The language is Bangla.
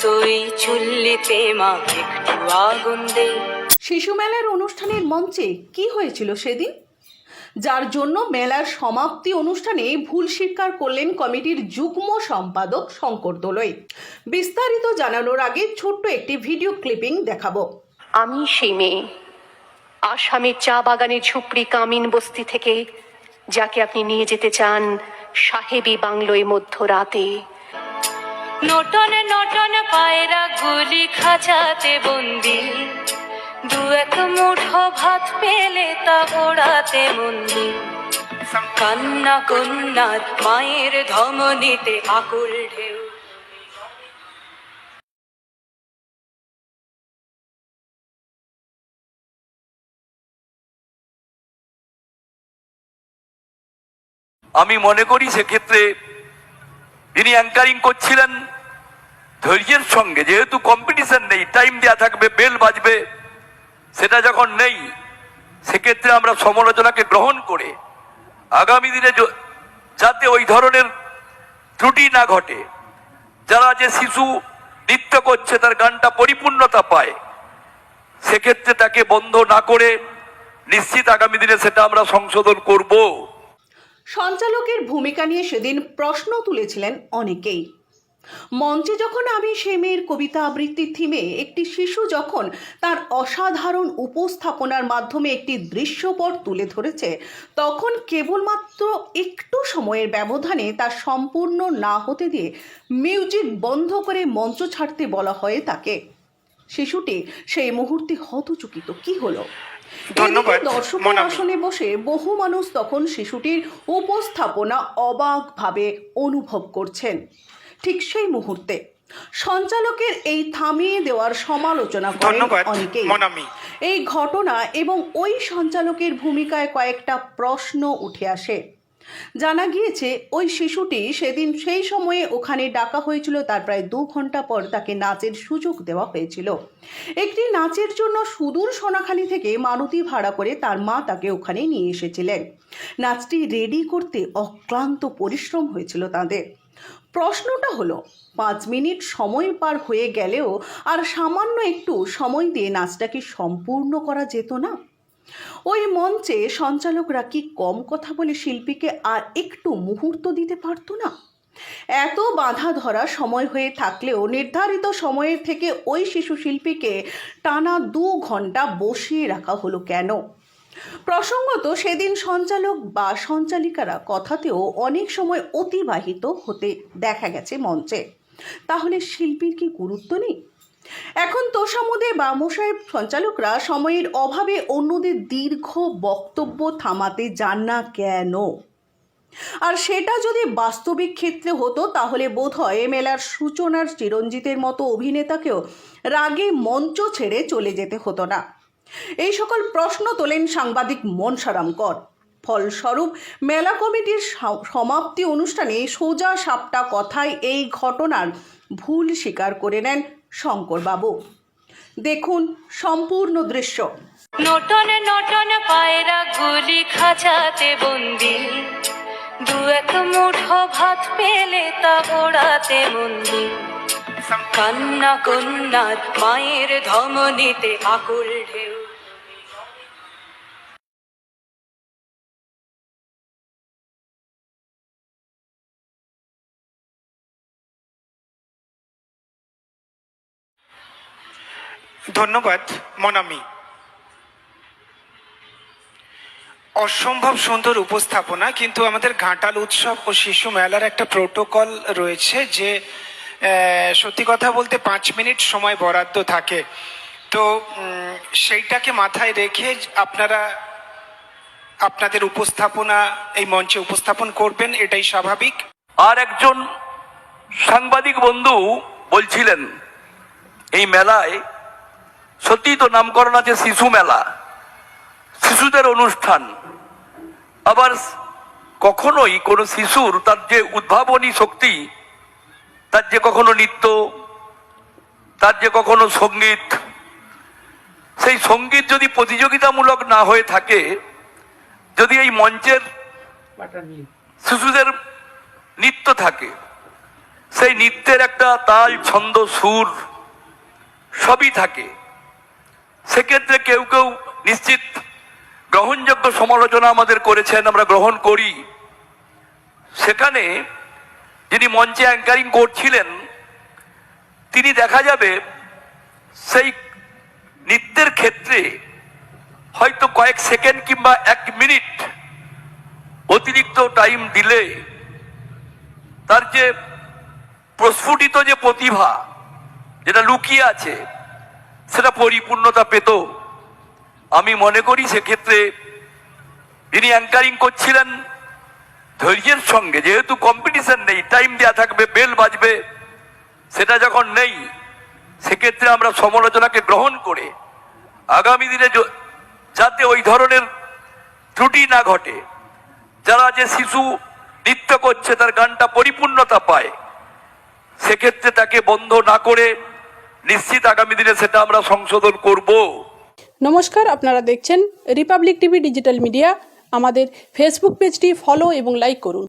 তুই চুল্লিতে মা একটু আগুন দে। শিশু মেলার অনুষ্ঠানের মঞ্চে কি হয়েছিল সেদিন? যার জন্য মেলার সমাপ্তি অনুষ্ঠানে ভুল স্বীকার করলেন কমিটির যুগ্ম সম্পাদক শঙ্কর দোলই। বিস্তারিত জানানোর আগে ছোট্ট একটি ভিডিও ক্লিপিং দেখাবো। আমি সেই মেয়ে আসামের চা বাগানের ঝুপড়ি কামিন বস্তি থেকে যাকে আপনি নিয়ে যেতে চান সাহেবী বাংলোয় মধ্যরাতে। নটন নটন পায়রা গুলি খাঁচাতে বন্দি। দু এক মুঠো ভাত পেলে তা পোড়াতে মন্দি। কান্না কন্যার মায়ের ধমনীতে আকুল ঢেউ। আমি মনে করি সেক্ষেত্রে যিনি অ্যাঙ্কারিং করছিলেন ধৈর্যের সঙ্গে, যেহেতু কম্পিটিশন নেই টাইম দেওয়া থাকবে বেল বাজবে, সেটা যখন নেই, সেক্ষেত্রে আমরা সমালোচনাকে গ্রহণ করে আগামী দিনে যাতে ওই ধরনের ত্রুটি না ঘটে, যারা যে শিশু নৃত্য করছে, তার গানটা পরিপূর্ণতা পায়, সেক্ষেত্রে তাকে বন্ধ না করে নিশ্চিত আগামী দিনে সেটা আমরা সংশোধন করব। সঞ্চালকের ভূমিকা নিয়ে সেদিন প্রশ্ন তুলেছিলেন অনেকেই। মঞ্চে যখন আমি সে মেয়ের কবিতা আবৃত্তির থিমে একটি শিশু যখন তার অসাধারণ উপস্থাপনার মাধ্যমে একটি দৃশ্যপট তুলে ধরেছে তখন কেবলমাত্র একটু সময়ের ব্যবধানে তা সম্পূর্ণ না হতে দিয়ে মিউজিক বন্ধ করে মঞ্চ ছাড়তে বলা হয় তাকে। শিশুটি সেই মুহূর্তে হতচকিত। কি হলো? ধন্যবাদ, দর্শকের আসনে বসে বহু মানুষ তখন শিশুটির উপস্থাপনা অবাকভাবে অনুভব করছেন। ঠিক সেই মুহূর্তে। সঞ্চালকের এই থামিয়ে দেওয়ার সমালোচনা করেন অনেকেই এই ঘটনা এবং ওই সঞ্চালকের ভূমিকায় কয়েকটা প্রশ্ন উঠে আসে। জানা গিয়েছে ওই শিশুটি সেদিন সেই সময়ে ওখানে ডাকা হয়েছিল তার প্রায় দু ঘণ্টা পর তাকে নাচের সুযোগ দেওয়া হয়েছিল। একটি নাচের জন্য সুদূর সোনাখালি থেকে মারুতি ভাড়া করে তার মা তাকে ওখানে নিয়ে এসেছিলেন। নাচটি রেডি করতে অক্লান্ত পরিশ্রম হয়েছিল তাদের। প্রশ্নটা হলো, পাঁচ মিনিট সময় পার হয়ে গেলেও আর সামান্য একটু সময় দিয়ে নাচটাকে সম্পূর্ণ করা যেত না? ওই মঞ্চে সঞ্চালকরা কি কম কথা বলে শিল্পীকে আর একটু মুহূর্ত দিতে পারতো না? এত বাধা ধরা সময় হয়ে থাকলেও নির্ধারিত সময়ের থেকে ওই শিশু শিল্পীকে টানা দু ঘণ্টা বসিয়ে রাখা হলো কেন? প্রসঙ্গত, সেদিন সঞ্চালক বা সঞ্চালিকারা কথাতেও অনেক সময় অতিবাহিত হতে দেখা গেছে মঞ্চে। তাহলে শিল্পীর কি গুরুত্ব নেই? এখন তোষামুদে বা মোসাহেব সঞ্চালকরা সময়ের অভাবে অন্যদের দীর্ঘ বক্তব্য থামাতে যান না কেন? আর সেটা যদি বাস্তবিক ক্ষেত্রে হতো, তাহলে বোধহয় মেলার সূচনার চিরঞ্জিতের মতো অভিনেতাকেও রাগে মঞ্চ ছেড়ে চলে যেতে হতো না। এই সকল প্রশ্ন তোলেন সাংবাদিক মনসারাম কর ফলস্বরূপ, মেলা কমিটির সমাপ্তি অনুষ্ঠানে সোজা সাপটা কথায় এই ঘটনার ভুল স্বীকার করে নেন শঙ্করবাবু। দেখুন সম্পূর্ণ দৃশ্য। নটন নটন পায়রা গুলি খাঁচাতে বন্দি। দু এক মুঠো ভাত পেলে তা ওড়াতে মন্দি। কান্না কন্যার মায়ের ধমনীতে আকুল ঢেউ। ধন্যবাদ, মনামি। অসম্ভব সুন্দর উপস্থাপনা, কিন্তু আমাদের ঘাটাল উৎসব ও শিশু মেলার একটা প্রোটোকল রয়েছে যে সত্যি কথা বলতে পাঁচ মিনিট সময় বরাদ্দ থাকে। তো সেইটাকে মাথায় রেখে আপনারা, আপনাদের উপস্থাপনা, এই মঞ্চে উপস্থাপন করবেন, এটাই স্বাভাবিক। আর একজন সাংবাদিক বন্ধু বলছিলেন, এই মেলায় সত্যি তো নামকরণ আছে শিশু মেলা, শিশুদের অনুষ্ঠান। আবার কখনোই কোনো শিশুর তার যে উদ্ভাবনী শক্তি, তার যে কখনো নৃত্য, তার যে কখনো সংগীত, সেই সংগীত যদি প্রতিযোগিতামূলক না হয়ে থাকে, যদি এই মঞ্চের শিশুদের নৃত্য থাকে, সেই নৃত্যের একটা তাল, ছন্দ, সুর সবই থাকে। সেক্ষেত্রে কেউ কেউ নিশ্চিত গ্রহণযোগ্য সমালোচনা আমাদের করেছেন, আমরা গ্রহণ করি। সেখানে যিনি মঞ্চে অ্যাঙ্কারিং করছিলেন, তিনি দেখা যাবে সেই নৃত্যের ক্ষেত্রে হয়তো কয়েক সেকেন্ড কিংবা এক মিনিট অতিরিক্ত টাইম দিলে তার যে প্রস্ফুটিত যে প্রতিভা, যেটা লুকিয়ে আছে সেটা পরিপূর্ণতা পেত। আমি মনে করি সেক্ষেত্রে যিনি অ্যাঙ্কারিং করছিলেন, ধৈর্যের সঙ্গে, যেহেতু কম্পিটিশন নেই টাইম দেওয়া থাকবে বেল বাজবে, সেটা যখন নেই, সেক্ষেত্রে আমরা সমালোচনাকে গ্রহণ করে আগামী দিনে যাতে ওই ধরনের ত্রুটি না ঘটে, যারা যে শিশু নৃত্য করছে, তার গানটা পরিপূর্ণতা পায়, সেক্ষেত্রে তাকে বন্ধ না করে নিশ্চিত আগামী দিনে সেটা আমরা সংশোধন করব। নমস্কার, আপনারা দেখছেন রিপাবলিক টিভি ডিজিটাল মিডিয়া। আমাদের ফেসবুক পেজটি ফলো এবং লাইক করুন।